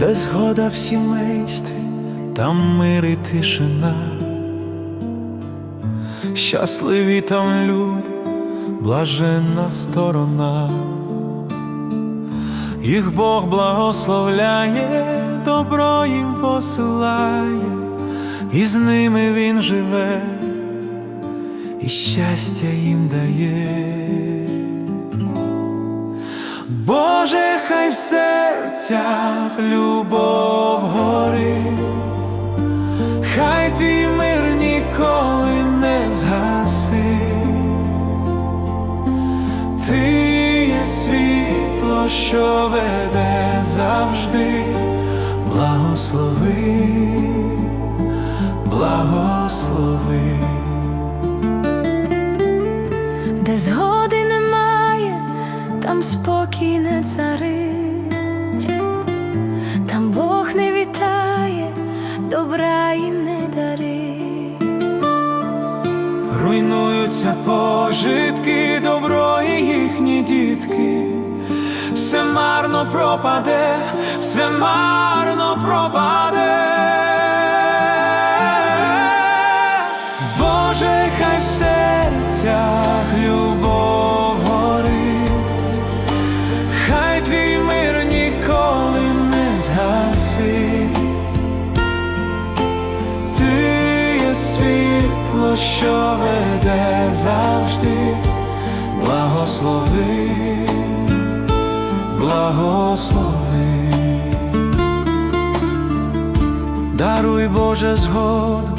Злагода в сімействі, там мир і тишина. Щасливі там люди, блаженна сторона. Їх Бог благословляє, добро їм посилає, і з ними він живе, і щастя їм дає. Боже, хай в серцях любов горить, хай твій мир ніколи не згасить. Ти є світло, що веде завжди, благослови, благослови. Де згоди немає, там спокій не царить, Руйнуються пожитки, добро і їхні дітки, все марно пропаде, все марно пропаде. Що веде завжди, благослови, благослови, даруй Боже згоду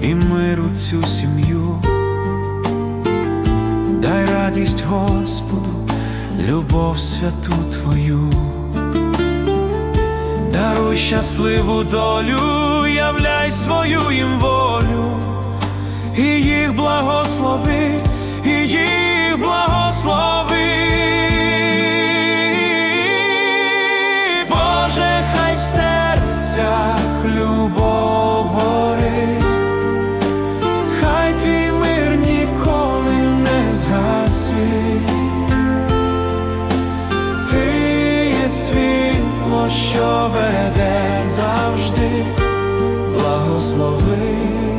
і миру цю сім'ю, дай радість Господу, любов святу Твою. Даруй щасливу долю, являй свою їм волю, веде завжди, благослови.